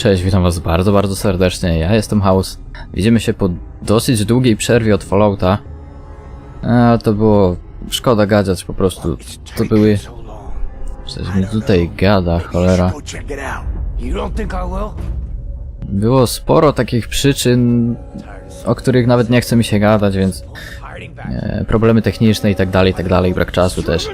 Cześć, witam was bardzo, bardzo serdecznie. Ja jestem House. Widzimy się po dosyć długiej przerwie od Fallouta. A to było... Szkoda gadać po prostu. To były... Coś mi tutaj gada, cholera. Było sporo takich przyczyn, o których nawet nie chce mi się gadać, więc... E, problemy techniczne i tak dalej, i tak dalej, brak czasu też.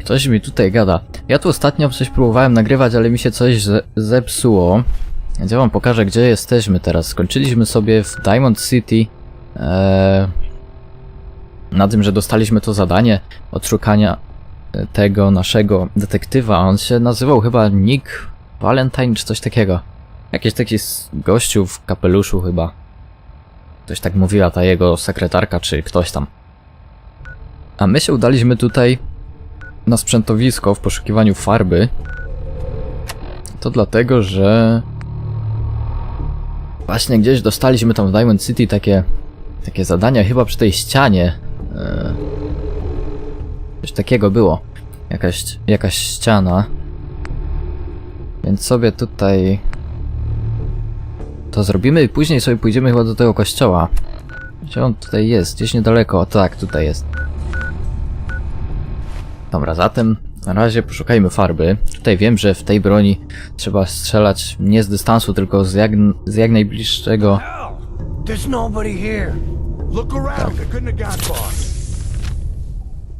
Ktoś mi tutaj gada. Ja tu ostatnio coś próbowałem nagrywać, ale mi się coś ze zepsuło. Więc ja wam pokażę, gdzie jesteśmy teraz. Skończyliśmy sobie w Diamond City. Eee, na tym, że dostaliśmy to zadanie odszukania e, tego naszego detektywa. On się nazywał chyba Nick Valentine czy coś takiego. Jakiś taki gościu w kapeluszu chyba. Coś tak mówiła ta jego sekretarka czy ktoś tam. A my się udaliśmy tutaj na sprzętowisko w poszukiwaniu farby. To dlatego, że właśnie gdzieś dostaliśmy tam w Diamond City takie, takie zadania, chyba przy tej ścianie. E, Coś takiego było. Jakaś, jakaś ściana. Więc sobie tutaj to zrobimy i później sobie pójdziemy chyba do tego kościoła. Gdzie on tutaj jest? Gdzieś niedaleko. O tak, tutaj jest. Dobra, zatem na razie poszukajmy farby. Tutaj wiem, że w tej broni trzeba strzelać nie z dystansu, tylko z jak, z jak najbliższego.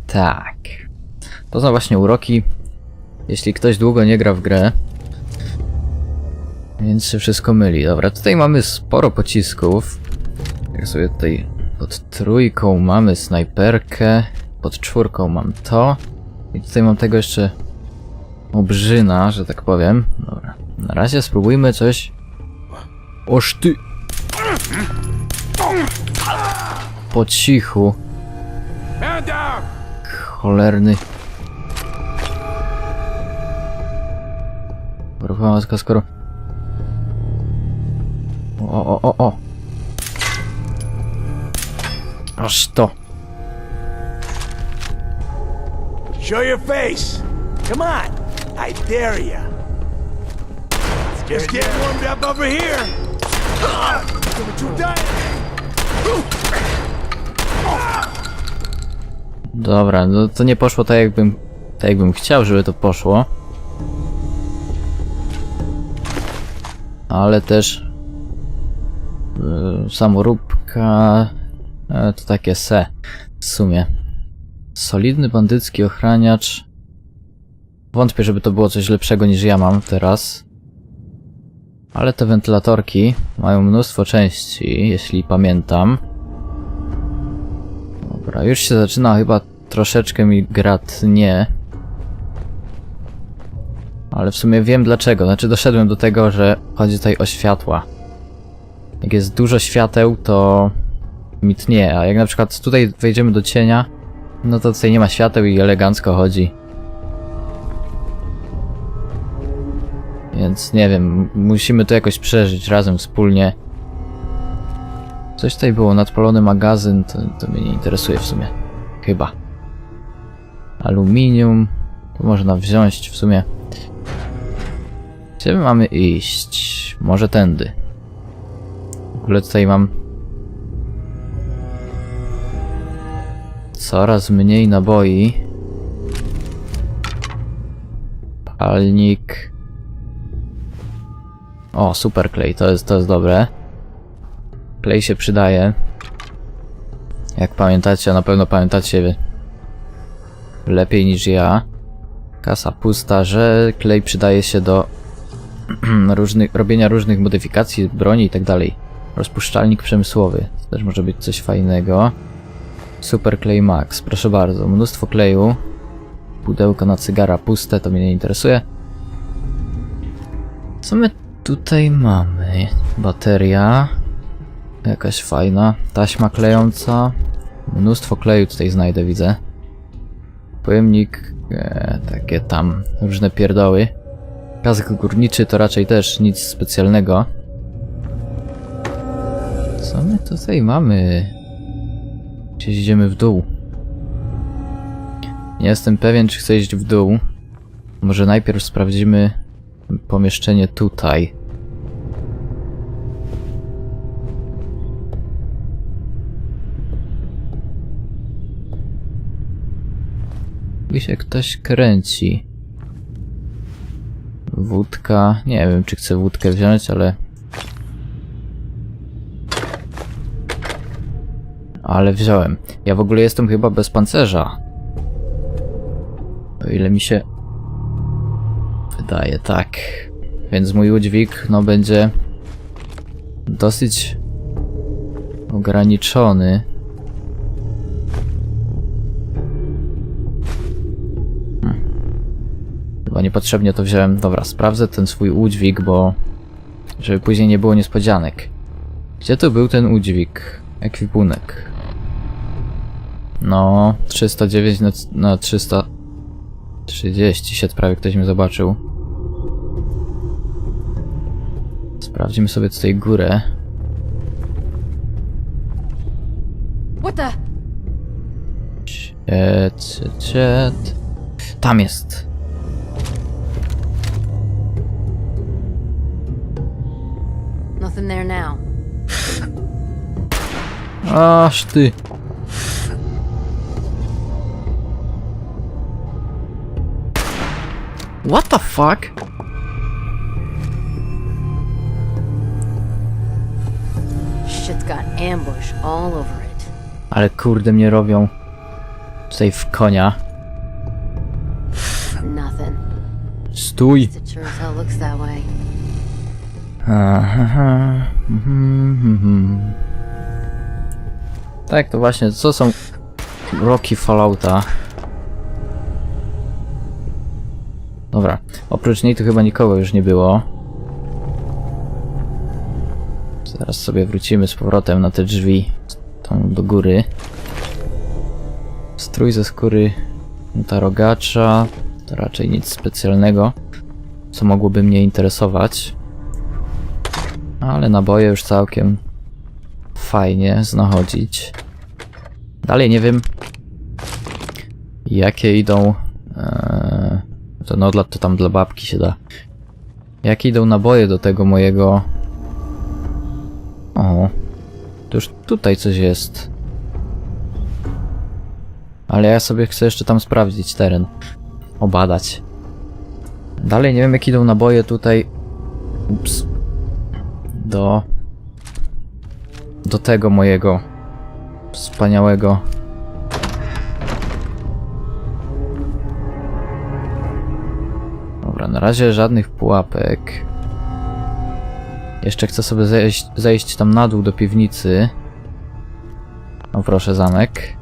Tak. To są właśnie uroki, jeśli ktoś długo nie gra w grę. Więc się wszystko myli. Dobra, tutaj mamy sporo pocisków. Jak sobie tutaj pod trójką mamy snajperkę, pod czwórką mam to. I tutaj mam tego jeszcze obrzyna, że tak powiem. Dobra. Na razie spróbujmy coś. Oż ty! Po cichu. Cholerny. Matka, skoro... O, o, o, o! Aż to! Show your face. Come on, I dare ya. Just get warmed up over here. Dobra, no to nie poszło tak jakbym... Tak jakbym chciał, żeby to poszło. Ale też... Samoróbka... Yy, to takie se. W sumie. Solidny bandycki ochraniacz. Wątpię, żeby to było coś lepszego niż ja mam teraz. Ale te wentylatorki mają mnóstwo części, jeśli pamiętam. Dobra, już się zaczyna chyba troszeczkę mi gra tnie. Ale w sumie wiem dlaczego. Znaczy doszedłem do tego, że chodzi tutaj o światła. Jak jest dużo świateł, to mi tnie, a jak na przykład tutaj wejdziemy do cienia, no to tutaj nie ma świateł i elegancko chodzi. Więc nie wiem, musimy to jakoś przeżyć razem wspólnie. Coś tutaj było, nadpalony magazyn, to, to mnie nie interesuje w sumie. Chyba. Aluminium. To można wziąć w sumie. Gdzie my mamy iść? Może tędy. Ogóle tutaj mam... Coraz mniej naboi. Palnik. O, super klej, to jest, to jest dobre. Klej się przydaje. Jak pamiętacie, a na pewno pamiętacie lepiej niż ja. Kasa pusta, że klej przydaje się do różnych, robienia różnych modyfikacji broni i tak dalej. Rozpuszczalnik przemysłowy. To też może być coś fajnego. Super klej max, proszę bardzo. Mnóstwo kleju. Pudełko na cygara puste, to mnie nie interesuje. Co my tutaj mamy? Bateria. Jakaś fajna. Taśma klejąca. Mnóstwo kleju tutaj znajdę, widzę. Pojemnik. E, takie tam różne pierdoły. Kask górniczy to raczej też nic specjalnego. Co my tutaj mamy? Gdzieś idziemy w dół. Nie jestem pewien, czy chcę iść w dół. Może najpierw sprawdzimy pomieszczenie tutaj. Tu się ktoś kręci. Wódka. Nie wiem, czy chcę wódkę wziąć, ale. Ale wziąłem. Ja w ogóle jestem chyba bez pancerza. O ile mi się wydaje, tak. Więc mój udźwig, no, będzie dosyć ograniczony. Hmm. Chyba niepotrzebnie to wziąłem. Dobra, sprawdzę ten swój udźwig, bo żeby później nie było niespodzianek. Gdzie to był ten udźwig? Ekwipunek. No, 309 na, na 330 się prawie ktoś mnie zobaczył. Sprawdzimy sobie tutaj górę. What the? Ciet, ciet. Tam jest. Nothing there now. Aż ty. What the fuck? Shit's got ambush all over it. Ale kurde mnie robią. Tutaj w konia. Nothing. Stój. It sure as hell looks that way. Aha, mhm, mhm. Tak, to właśnie, co są Rocky Fallouta? Dobra, oprócz niej tu chyba nikogo już nie było. Zaraz sobie wrócimy z powrotem na te drzwi, tam do góry. Strój ze skóry tarogacza, to raczej nic specjalnego, co mogłoby mnie interesować. Ale naboje już całkiem fajnie znachodzić. Dalej nie wiem, jakie idą. To dla, to tam dla babki się da. Jakie idą naboje do tego mojego. O, to już tutaj coś jest. Ale ja sobie chcę jeszcze tam sprawdzić teren. Obadać. Dalej nie wiem, jak idą naboje tutaj. Ups do do tego mojego wspaniałego na razie żadnych pułapek. Jeszcze chcę sobie zejść, zejść tam na dół do piwnicy. O proszę, zamek.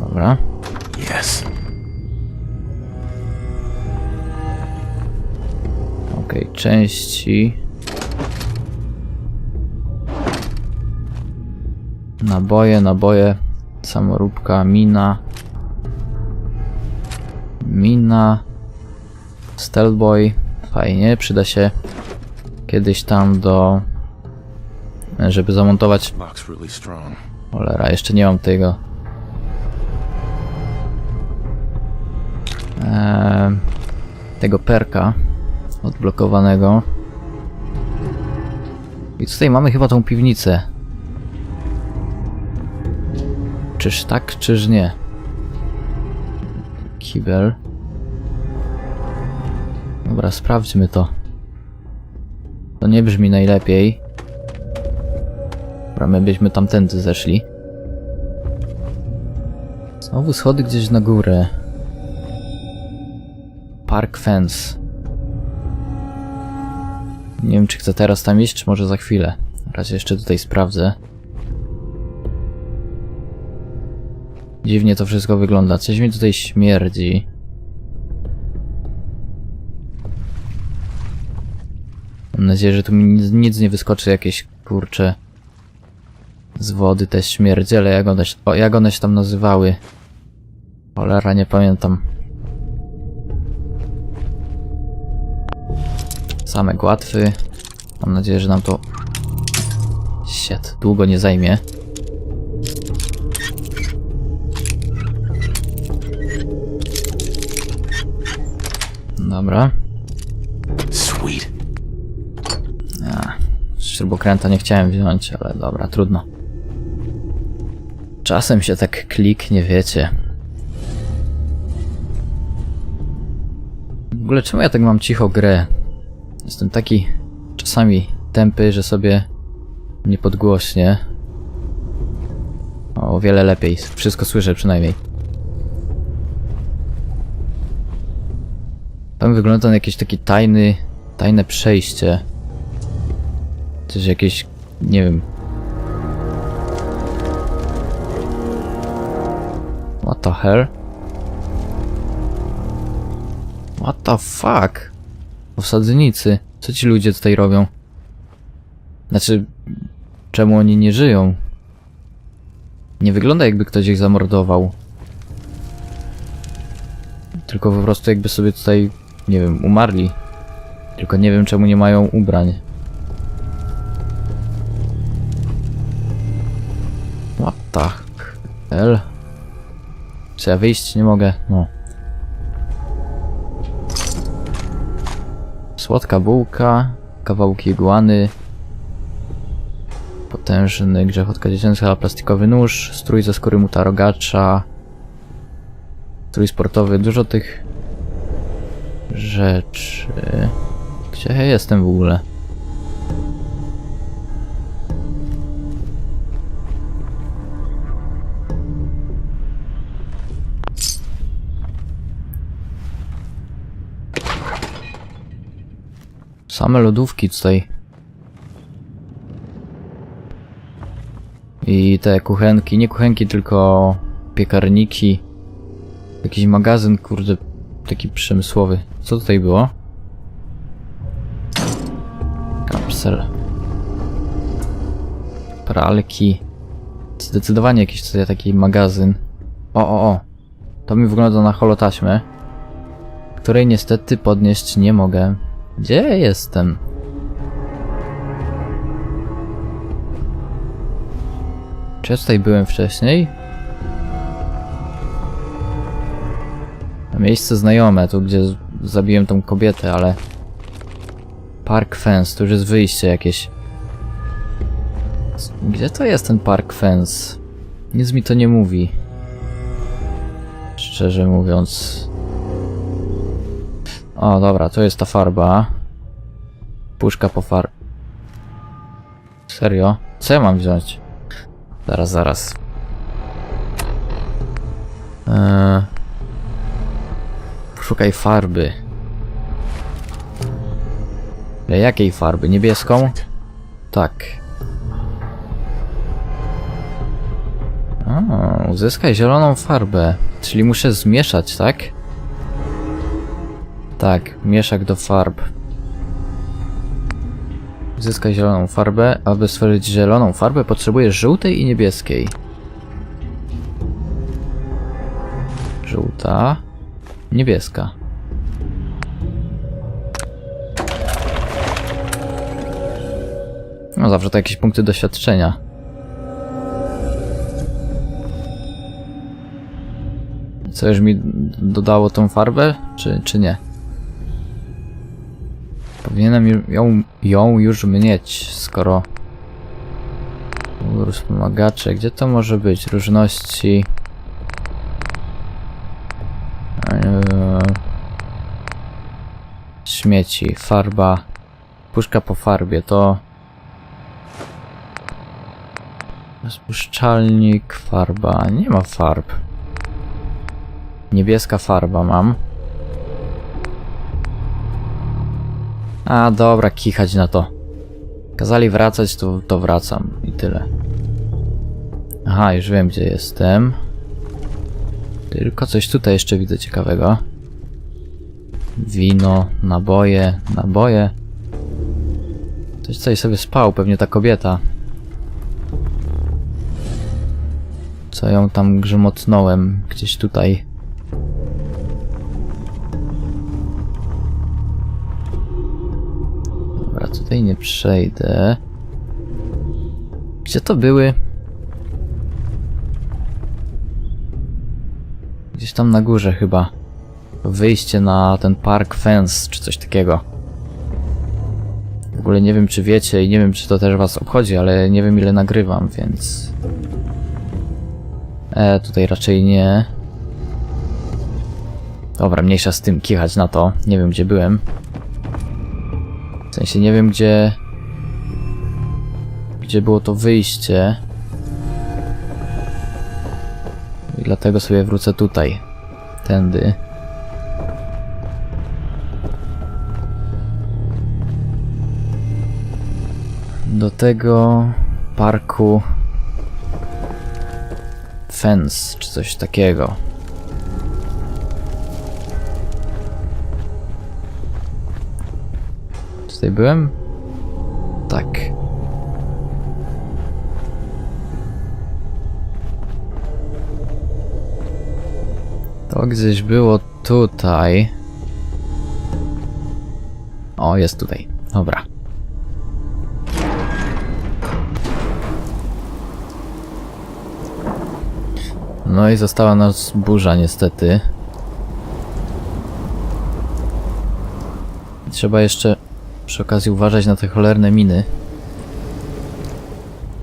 Dobra. Yes. Okej, części. Naboje, naboje. Samoróbka, mina. Mina. Stealthboy. Fajnie, przyda się kiedyś tam do... żeby zamontować... Cholera, jeszcze nie mam tego. Eee, tego perka odblokowanego. I tutaj mamy chyba tą piwnicę. Czyż tak, czyż nie? Kibel. Dobra, sprawdźmy to. To nie brzmi najlepiej. Dobra, my byśmy tamtędy zeszli. Znowu schody gdzieś na górę. Park fence. Nie wiem, czy chcę teraz tam iść, czy może za chwilę. Razie jeszcze tutaj sprawdzę. Dziwnie to wszystko wygląda. Coś mi tutaj śmierdzi. Mam nadzieję, że tu mi nic, nic nie wyskoczy jakieś kurcze z wody te śmierdzie, ale jak one, o, jak one się tam nazywały? Cholera, nie pamiętam. Zamek łatwy. Mam nadzieję, że nam to... Shit, długo nie zajmie. Dobra. Sweet. Śrubokręta nie chciałem wziąć, ale dobra, trudno. Czasem się tak kliknie, wiecie. W ogóle czemu ja tak mam cicho grę? Jestem taki czasami tępy, że sobie nie podgłośnie. O wiele lepiej. Wszystko słyszę przynajmniej. Tam wygląda na jakiś taki tajny, tajne przejście. Coś jakieś, nie wiem. What the hell? What the fuck? Osadnicy. Co ci ludzie tutaj robią? Znaczy, czemu oni nie żyją? Nie wygląda jakby ktoś ich zamordował. Tylko po prostu jakby sobie tutaj, nie wiem, umarli. Tylko nie wiem czemu nie mają ubrań. What the hell? Czy ja wyjść nie mogę? No. Słodka bułka, kawałki iguany, potężny grzechotka dziecięca, plastikowy nóż, strój ze skóry mutarogacza, strój sportowy, dużo tych rzeczy. Gdzie ja jestem w ogóle? Same lodówki tutaj. I te kuchenki, nie kuchenki, tylko piekarniki. Jakiś magazyn, kurde, taki przemysłowy. Co tutaj było? Kapsel. Pralki. Zdecydowanie jakiś tutaj taki magazyn. O, o, o. To mi wygląda na holotaśmę, której niestety podnieść nie mogę. Gdzie jestem? Czy ja tutaj byłem wcześniej? Miejsce znajome, tu gdzie zabiłem tą kobietę, ale... Park Fence, to już jest wyjście jakieś. Gdzie to jest ten Park Fence? Nic mi to nie mówi. Szczerze mówiąc... O, dobra, to jest ta farba. Puszka po far... Serio? Co ja mam wziąć? Zaraz, zaraz. Eee... Szukaj farby. Ale jakiej farby? Niebieską? Tak. O, uzyskaj zieloną farbę. Czyli muszę zmieszać, tak? Tak, mieszak do farb. Zyskaj zieloną farbę. Aby stworzyć zieloną farbę potrzebujesz żółtej i niebieskiej. Żółta. Niebieska. No zawsze to jakieś punkty doświadczenia. Co już mi dodało tą farbę, czy, czy nie? Powinienem ją, ją już mieć, skoro... Wspomagacze, gdzie to może być? Różności... Eee, Śmieci, farba... Puszka po farbie, to... Rozpuszczalnik, farba... Nie ma farb. Niebieska farba mam. A dobra, kichać na to. Kazali wracać, to, to wracam i tyle. Aha, już wiem gdzie jestem. Tylko coś tutaj jeszcze widzę ciekawego. Wino, naboje, naboje. Ktoś tutaj sobie spał, pewnie ta kobieta. Co ją tam grzmotnąłem gdzieś tutaj. Dobra, tutaj nie przejdę. Gdzie to były? Gdzieś tam na górze chyba. Wyjście na ten park fence, czy coś takiego. W ogóle nie wiem, czy wiecie i nie wiem, czy to też was obchodzi, ale nie wiem, ile nagrywam, więc... E, tutaj raczej nie. Dobra, mniejsza z tym, kichać na to. Nie wiem, gdzie byłem. W sensie nie wiem, gdzie... Gdzie było to wyjście. I dlatego sobie wrócę tutaj. Tędy. Do tego parku Fence, czy coś takiego. Tutaj byłem? Tak. To gdzieś było tutaj. O, jest tutaj. Dobra. No i została nas burza niestety. Trzeba jeszcze przy okazji uważać na te cholerne miny,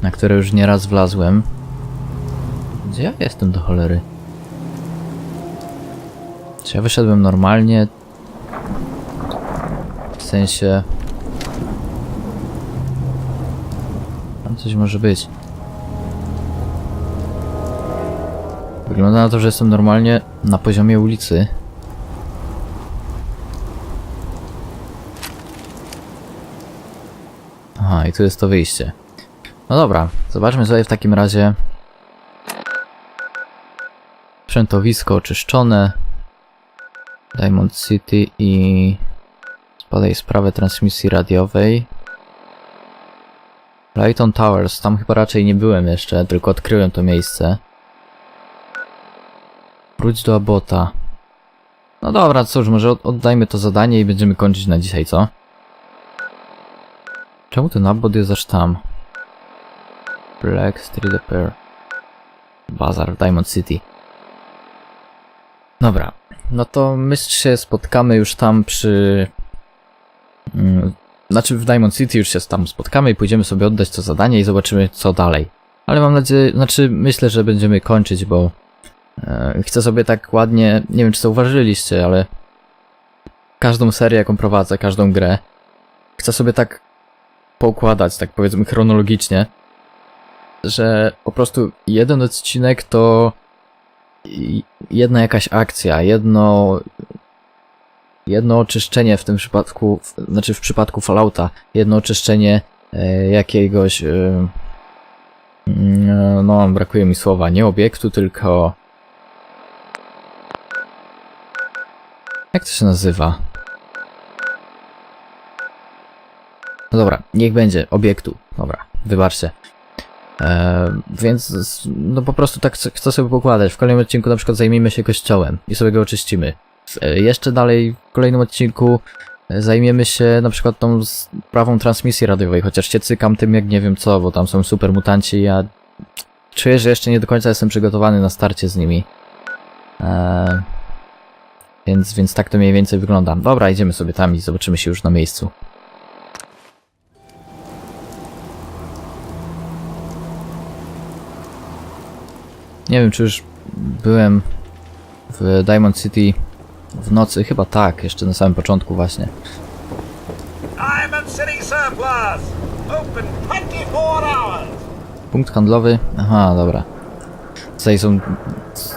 na które już nieraz wlazłem. Gdzie ja jestem do cholery? Czy ja wyszedłem normalnie? W sensie... Tam coś może być. Wygląda na to, że jestem normalnie na poziomie ulicy. Aha, i tu jest to wyjście. No dobra, zobaczmy sobie w takim razie. Sprzętowisko oczyszczone. Diamond City i spadaj sprawę transmisji radiowej. Lighton Towers, tam chyba raczej nie byłem jeszcze, tylko odkryłem to miejsce. Wróć do Abota. No dobra, cóż, może od- oddajmy to zadanie i będziemy kończyć na dzisiaj, co? Czemu ten Abbot jest aż tam? Black Street Repair. Bazar w Diamond City. Dobra, no to my się spotkamy już tam przy... Mm, znaczy w Diamond City już się tam spotkamy i pójdziemy sobie oddać to zadanie i zobaczymy co dalej. Ale mam nadzieję, znaczy myślę, że będziemy kończyć, bo chcę sobie tak ładnie, nie wiem czy zauważyliście, ale każdą serię jaką prowadzę, każdą grę, chcę sobie tak poukładać, tak powiedzmy chronologicznie, że po prostu jeden odcinek to jedna jakaś akcja, jedno jedno oczyszczenie w tym przypadku, znaczy w przypadku Fallouta, jedno oczyszczenie e, jakiegoś e, mm, no brakuje mi słowa, nie obiektu, tylko jak to się nazywa? No dobra, niech będzie, obiektu. Dobra, wybaczcie. E, więc no po prostu tak chcę- sobie pokładać. W kolejnym odcinku na przykład zajmiemy się kościołem i sobie go oczyścimy. W- E, jeszcze dalej w kolejnym odcinku e, zajmiemy się na przykład tą sprawą transmisji radiowej, chociaż się cykam tym jak nie wiem co, bo tam są super mutanci ja czuję, że jeszcze nie do końca jestem przygotowany na starcie z nimi. E, więc, więc tak to mniej więcej wygląda. Dobra, idziemy sobie tam i zobaczymy się już na miejscu. Nie wiem, czy już byłem w Diamond City w nocy. Chyba tak, jeszcze na samym początku właśnie. Diamond City surplus! Open 24 hours! Punkt handlowy. Aha, dobra. Tutaj są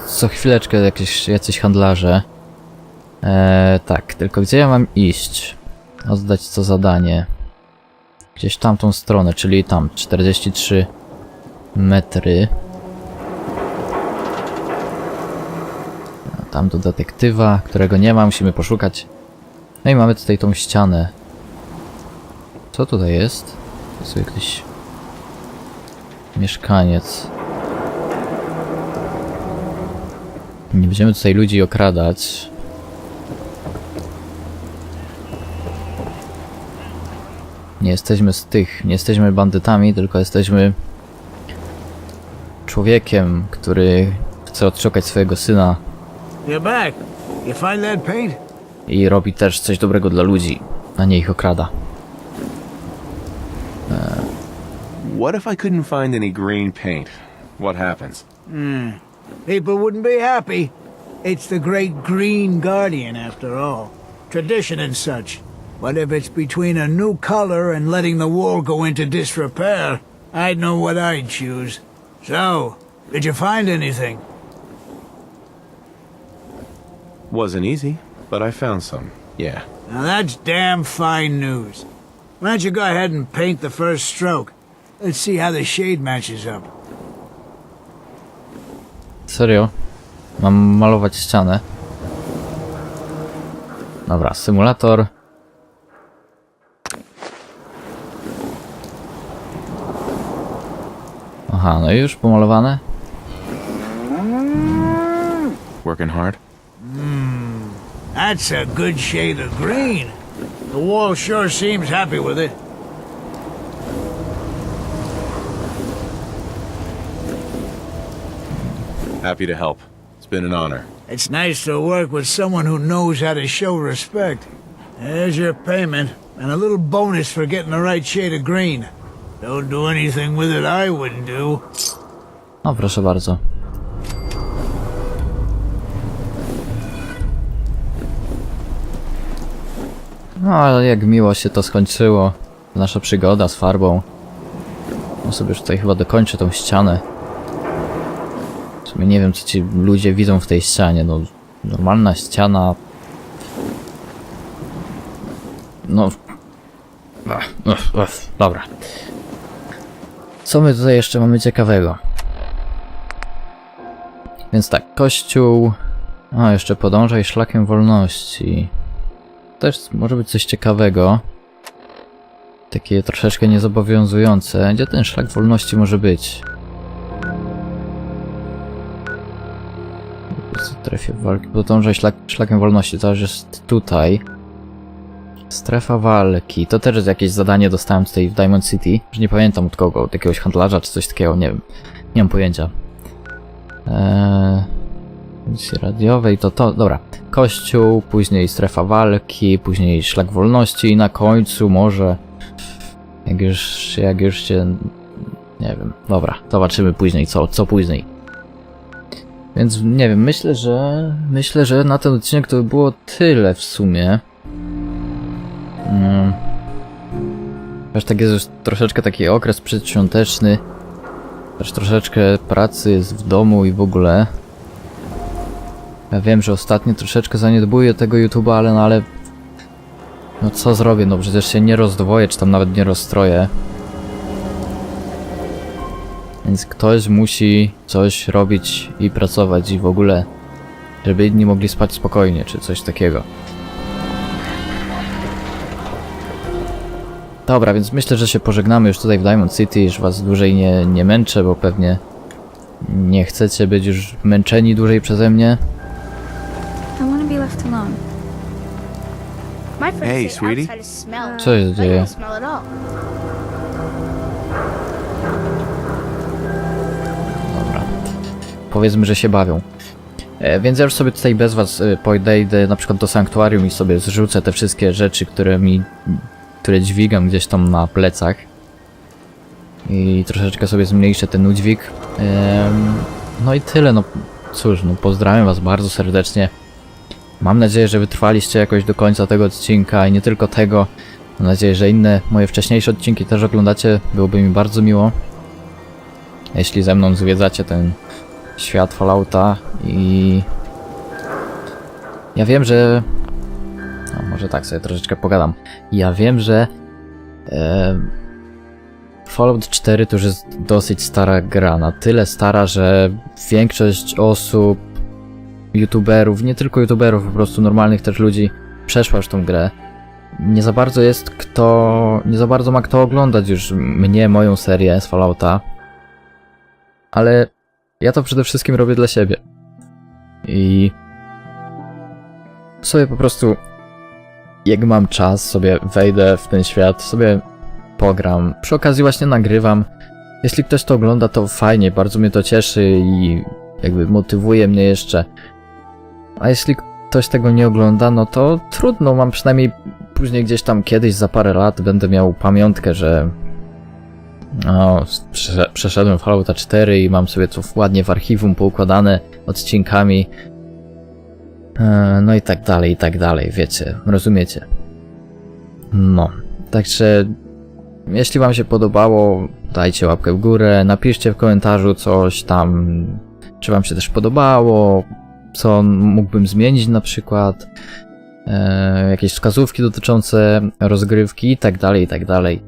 co chwileczkę jakieś, jacyś handlarze. Eee, tak, tylko gdzie ja mam iść? Oddać to zadanie. Gdzieś tamtą stronę, czyli tam, 43 metry. Tam do detektywa, którego nie ma, musimy poszukać. No i mamy tutaj tą ścianę. Co tutaj jest? To jest jakiś mieszkaniec. Nie będziemy tutaj ludzi okradać. Nie jesteśmy z tych, nie jesteśmy bandytami, tylko jesteśmy człowiekiem, który chce odszukać swojego syna You're back. You find that paint? I robi też coś dobrego dla ludzi, a nie ich okrada. What if I couldn't find any green paint? What happens? People wouldn't be happy. It's the great Green Guardian, after all. Tradition and such. But if it's between a new color and letting the wall go into disrepair, I'd know what I'd choose. So, did you find anything? Wasn't easy, but I found some. Yeah. Now that's damn fine news. Why don't you go ahead and paint the first stroke? Let's see how the shade matches up. Serio? Mam malować ścianę. Dobra, symulator. Aha, no i już pomalowane? Working hard? Hmm, that's a good shade of green. The wall sure seems happy with it. Happy to help. It's been an honor. It's nice to work with someone who knows how to show respect. There's your payment, and a little bonus for getting the right shade of green. Don't do anything with it I wouldn't do. No proszę bardzo. No ale jak miło się to skończyło. Nasza przygoda z farbą. No sobie już tutaj chyba dokończę tą ścianę. W sumie nie wiem co ci ludzie widzą w tej ścianie. No normalna ściana. No. Ach, ach, ach, dobra. Co my tutaj jeszcze mamy ciekawego? Więc tak, kościół. A, jeszcze podążaj szlakiem wolności. Też może być coś ciekawego. Takie troszeczkę niezobowiązujące. Gdzie ten szlak wolności może być? W strefie walki. Podążaj szlak, szlakiem wolności. To już jest tutaj. Strefa walki. To też jakieś zadanie dostałem tutaj w Diamond City. Już nie pamiętam od kogo, od jakiegoś handlarza czy coś takiego, nie wiem. Nie mam pojęcia. Eee, radiowej to to, dobra. Kościół, później strefa walki, później szlak wolności i na końcu może jak już, jak już się nie wiem, dobra, zobaczymy później co, co później. Więc nie wiem, myślę, że myślę, że na ten odcinek to by było tyle w sumie. Mm. Aż tak jest już troszeczkę taki okres przedświąteczny. Też troszeczkę pracy jest w domu i w ogóle. Ja wiem, że ostatnio troszeczkę zaniedbuję tego YouTube'a, ale no ale... No co zrobię, no przecież się nie rozdwoję, czy tam nawet nie rozstroję. Więc ktoś musi coś robić i pracować i w ogóle... Żeby inni mogli spać spokojnie, czy coś takiego. Dobra, więc myślę, że się pożegnamy już tutaj w Diamond City, już was dłużej nie, nie męczę, bo pewnie nie chcecie być już męczeni dłużej przeze mnie. Hey, sweetie. Co się dzieje? Dobra. Powiedzmy, że się bawią. E, więc ja już sobie tutaj bez was e, podejdę na przykład do sanktuarium i sobie zrzucę te wszystkie rzeczy, które mi, które dźwigam gdzieś tam na plecach. I troszeczkę sobie zmniejszę ten udźwig. No i tyle, no cóż, no pozdrawiam was bardzo serdecznie. Mam nadzieję, że wytrwaliście jakoś do końca tego odcinka i nie tylko tego. Mam nadzieję, że inne moje wcześniejsze odcinki też oglądacie. Byłoby mi bardzo miło. Jeśli ze mną zwiedzacie ten świat Fallouta i... Ja wiem, że... No, może tak sobie troszeczkę pogadam. Ja wiem, że... E... Fallout 4 to już jest dosyć stara gra. Na tyle stara, że większość osób, youtuberów, nie tylko youtuberów, po prostu normalnych też ludzi przeszła już tą grę. Nie za bardzo jest kto... Nie za bardzo ma kto oglądać już mnie, moją serię z Fallouta ale ja to przede wszystkim robię dla siebie. I sobie po prostu, jak mam czas, sobie wejdę w ten świat, sobie pogram. Przy okazji właśnie nagrywam. Jeśli ktoś to ogląda, to fajnie, bardzo mnie to cieszy i jakby motywuje mnie jeszcze. A jeśli ktoś tego nie ogląda, no to trudno, mam przynajmniej później gdzieś tam kiedyś za parę lat będę miał pamiątkę, że o, prze- przeszedłem Fallouta 4 i mam sobie to ładnie w archiwum poukładane odcinkami. E, No i tak dalej, i tak dalej, wiecie, rozumiecie. No, także jeśli wam się podobało, dajcie łapkę w górę, napiszcie w komentarzu coś tam, czy wam się też podobało, co mógłbym zmienić na przykład, e, jakieś wskazówki dotyczące rozgrywki i tak dalej, i tak dalej.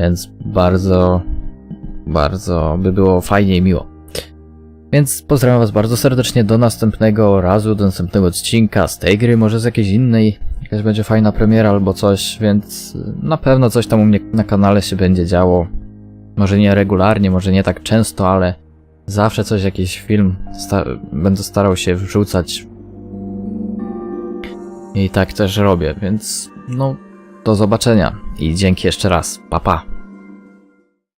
Więc bardzo, bardzo by było fajnie i miło. Więc pozdrawiam was bardzo serdecznie do następnego razu, do następnego odcinka z tej gry, może z jakiejś innej, jakaś będzie fajna premiera albo coś, więc na pewno coś tam u mnie na kanale się będzie działo. Może nie regularnie, może nie tak często, ale zawsze coś, jakiś film sta- będę starał się wrzucać. I tak też robię, więc no do zobaczenia i dzięki jeszcze raz. Pa pa.